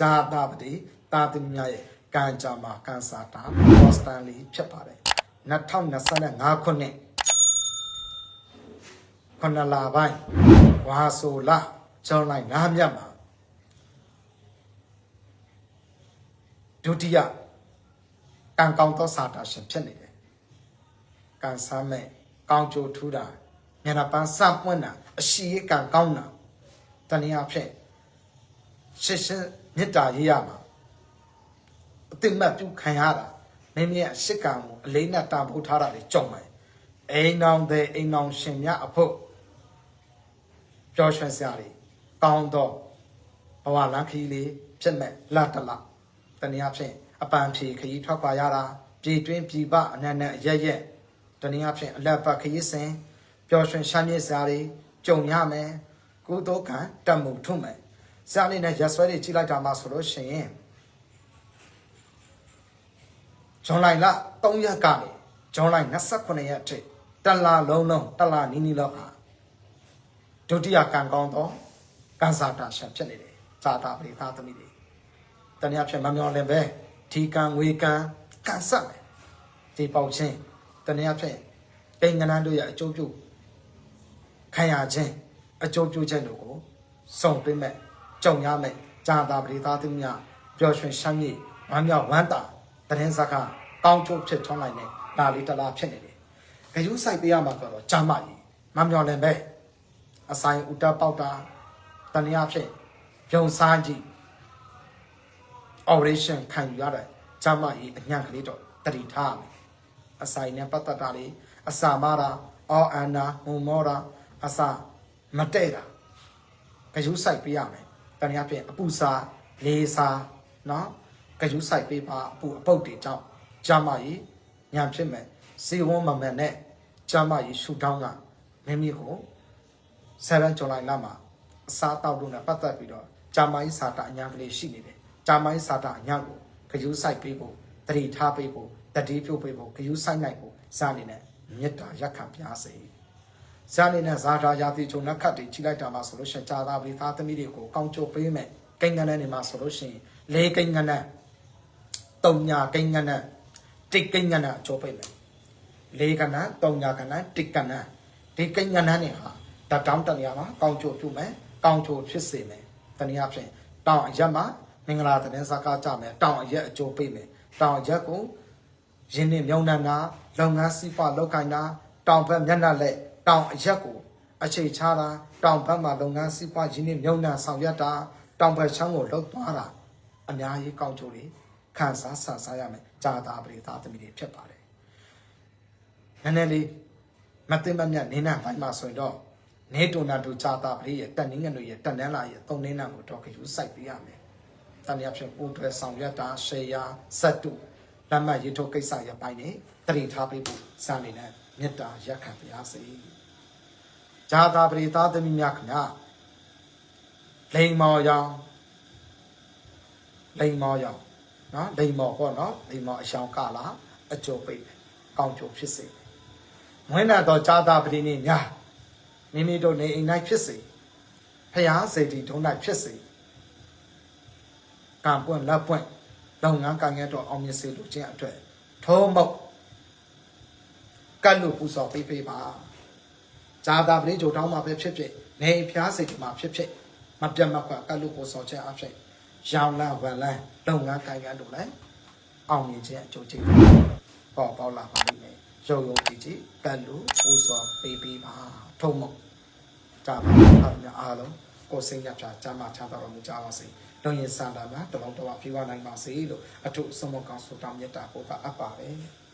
ဂျာတာပတိတာသမီများရဲ့ကံကြမ္မာကံစာတာဘော့စတန်လီဖြစ်ပါတယ်2025ခုနှစ်ခဏလာပိုင်းဝါဆိုလကျောင်းလိုက်ငါးမြတ်မှာဒုတိယကံကောင်းသောစာတာရှင်ဖြစ်နေတယ်ကံဆမ်းမဲ့ကောင်းကျိုးထူးတာမျက်နှာပန်းစပွင့်တာအရှိရကံကောင်းတာတနည်းအားဖြင့်ရှစ်ရှင်း မေတ္တာရေးရမှာအတိမတ်ပြုခံရတာမင်းမြတ်ရှစ်ကံကိုအလေးနဲ့တာဖို့ထားတာတွေကြုံမယ်အိမ်အောင်တဲ့အိမ်အောင်ရှင်မြတ်အဖို့ပျော်ရွှင်စရာတွေကောင်းတော့ဘဝလမ်းခီးလေးဖြစ်မဲ့လတ်တလတနည်းအားဖြင့်အပန်ဖြေခရီးထွက်ခွာရတာပြည်တွင်းပြည်ပအနက်နဲ့အရက်ရက်တနည်းအားဖြင့်အလက်ပတ်ခရီးစဉ်ပျော်ရွှင်ရှမ်းမြေစရာတွေကြုံရမယ်ကုသိုလ်ကံတတ်မှုထုမယ် စရာလေးနဲ့ရက်ဆွဲတွေကြီးလိုက်တာမှဆိုလို့ရှိရင်ဂျွန်လိုင်လ3ရက်ကနေဂျွန်လိုင်29ရက်အထိတလလုံးလုံးတလနီးနီးလောက်ဟာဒုတိယကံကောင်းသောကံစာတာရှင်ဖြစ်နေတယ်ဇာတာပရိသသမီးတွေတနည်းအားဖြင့်မမျော်လင့်ပဲဒီကံငွေကံကံဆက်မယ်ဒီပေါက်ချင်းတနည်းအားဖြင့်ပိန်ကနန်းတို့ရဲ့အကျိုးပြုခံရခြင်းအကျိုးပြုခြင်းတို့ကိုစုံသွင်းမဲ့ ကြုံရမဲ့ဇာတာပရိသသမီးများပျော်ရွှင်ရှမ်းမြေဝမ်းမြောက်ဝမ်းသာတရင်စကားကောင်းကျိုးဖြစ်ထွန်းလိုက်တဲ့ဒါလေးတလားဖြစ်နေတယ်ဂယုစိုက်ပေးရမှာဆိုတော့ဂျာမကြီးမမျော်လင့်ပဲအဆိုင်ဥတပေါက်တာတနည်းအားဖြင့်ပြုံစားကြည့် operation ခံယူရတဲ့ဂျာမကြီးအညံ့ကလေးတော့တတိထားမယ်အဆိုင်နဲ့ပတ်သက်တာလေးအစာမတာအော်အန်နာဟွန်မောတာအစာမတဲ့တာဂယုစိုက်ပေးရမယ် တနည်းအားဖြင့်အပူစာလေးစာနော်ဂယုစိုက်ပေးပါအပူအပုတ်တွေကြောင့်ဂျာမကြီးညံဖြစ်မယ်စီဝန်းမမန်နဲ့ဂျာမကြီးရှူတောင်းကမင်းမျိုးကို7ဇူလိုင်လမှာအစားတောက်လို့နဲ့ပတ်သက်ပြီးတော့ဂျာမကြီးစာတာအညာကလေးရှိနေတယ်ဂျာမကြီးစာတာအညာကိုဂယုစိုက်ပေးဖို့တတိထားပေးဖို့တတိပြုတ်ပေးဖို့ဂယုစိုက်နိုင်ဖို့စနေနဲ့မေတ္တာရက်ခံပြားစေ ဇာနေနဲ့ဇာတာယာတိချုံနှက်ခတ်တွေချိလိုက်တာမှာဆိုလို့ရှိရင်ဂျာသာပရိသားသမီးတွေကိုကောင်းချိုးပေးမယ်ကိန်းကနန်းနေမှာဆိုလို့ရှိရင်လေးကိန်းကနန်းတုံညာကိန်းကနန်းတိတ်ကိန်းကနန်းအချိုးပေးမယ်လေးကနန်းတုံညာကနန်းတိတ်ကနန်းဒီကိန်းကနန်းနေဟာဓာတ်တောင်းတနေရာမှာကောင်းချိုးပြုမယ်ကောင်းချိုးဖြစ်စေမယ်တနည်းအားဖြင့်တောင်အရက်မှာမင်္ဂလာသတင်းစကားကြမယ်တောင်အရက်အကျိုးပေးမယ်တောင်အရက်ကိုရင်းနှီးမြုံနှံတာလုပ်ငန်းစီးပွားလုပ်ကိုင်တာတောင်ဘက်မျက်နှာလက် တောင်အရက်ကိုအခြေချတာတောင်ဘက်မှာလုပ်ငန်းစီးပွားရင်းနှီးမြုံနှံဆောင်ရွက်တာတောင်ဘက်ချမ်းကိုလှုပ်သွားတာအများကြီးကောင်းကျိုးတွေခံစားဆန်စားရမယ်ကြာတာပရိသသမီးတွေဖြစ်ပါတယ်နည်းနည်းလေးမသိမမြတ်နေနာဘိုင်းမှာဆိုရင်တော့နေတိုနာတူကြာတာပရိရဲ့တက်နင်းငယ်တို့ရဲ့တက်နန်းလာရဲ့သုံးနင်းနာကိုတော့ခရူးစိုက်ပေးရမယ်တနည်းအားဖြင့်ပို့တွဲဆောင်ရွက်တာရှယ်ယာစက်တုလက်မှတ်ရေးထိုးကိစ္စရပိုင်းနဲ့တတိထားပေးဖို့စာနေနဲ့ မေတ္တာရက်ခံပါရစေ။ဂျာတာပရိသသမီးများခင်ဗျာလိန်မော်ရောင်လိန်မော်ရောင်နော်လိန်မော်ပေါ့နော်လိန်မော်အရှောင်းကလာအကျိုးပိတ်မယ်ကောင်းကျိုးဖြစ်စေမွေးနာတော်ဂျာတာပရိနေများမိမိတို့နေအိမ်၌ဖြစ်စေဖျားစေတီထုံး၌ဖြစ်စေကံပွင့်လက်ပွင့်လုပ်ငန်းကိုင်ငယ်တော့အောင်မြင်စေလိုခြင်းအတွက်ထုံးမုတ် ကတ်လို့ပူစော်ပေးပေးပါဇာတာပရိဂျိုတောင်းမှာပဲဖြစ်ဖြစ်နေဖျားစိတ်မှာဖြစ်ဖြစ်မပြတ်မကွက်ကတ်လို့ပူစော်ခြင်းအဖြစ်ရောင်လန်းဝက်လန်းလုပ်ငန်းကိုင်ငယ်တို့လည်းအောင်မြင်ခြင်းအကျိုးကျေးဇူးပေါ်ပေါလာပါလိမ့်မယ်ရုံရုံကြည့်ကြည့်ကတ်လို့ပူစော်ပေးပေးပါထုံးမုတ်ဇာတာအားများအားလုံးကိုယ်စိတ်ရပြချမ်းသာချမ်းသာတော်မူကြပါစေ။လုံရင်စန္ဒာမှာတလုံးတော်ပြေဝနိုင်ပါစေလို့အထုအဆုံးမကောင်းဆုတောင်းမြတ်တာပို့ကအပ်ပါတယ်။